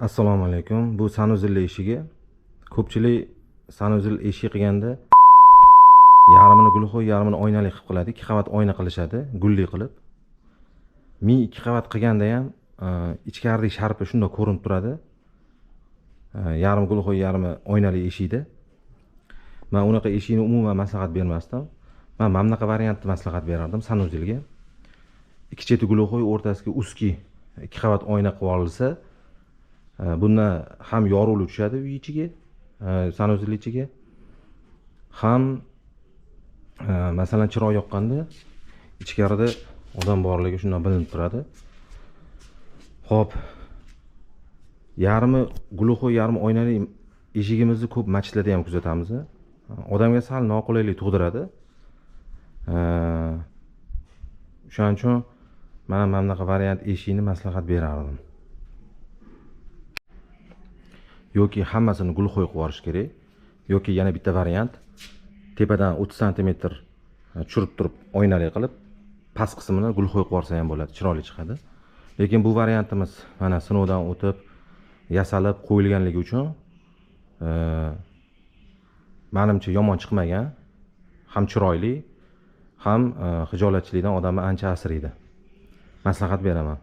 assalomu alaykum. Bu sanuzilli eshigi. Ko'pchilik sanuzil eshik qilganda yarmini gulxo'y yarmini oynali qilib qiladi ikki qavat oyna qilishadi gulli qilib. Mi ikki qavat qilganda ham e, ichkaridagi sharpa shundoq ko'rinib turadi. E, yarmi gulxo'y yarmi oynali eshikda man unaqa eshikni umuman maslahat bermasdim. Man mana bunaqa variantni maslahat berardim sanuzilga. Ikki cheti gulxo'y o'rtasiga uski ikki qavat oyna qilib olinsa Э, bundan ham yorug'lik tushadi uy ichiga э, sanuzel ichiga. Ham э, masalan chiroq yoqqanda ichkarida odam borligi shundan bilinib turadi. Ho'p yarmi gulxo'y yarmi oynali eshigimizni ko'p masjidlarda ham kuzatamiz odamga sal noqulaylik tug'diradi. O'shaning uchun man mana bunaqa variant eshikni maslahat berardim. Yoki hammasini gulxo'y qo'yib yuborish kerak yoki yana bitta variant tepadan o'ttiz santimetr e, tushirib turib oynali qilib past qismini gulxo'y qo'yib yuborsa ham bo'ladi chiroyli chiqadi. Lekin bu variantimiz mana sinovdan o'tib yasalib qo'yilganligi uchun e, manimcha yomon chiqmagan ham chiroyli ham e, hijolatchilikdan odamni ancha asraydi maslahat beraman.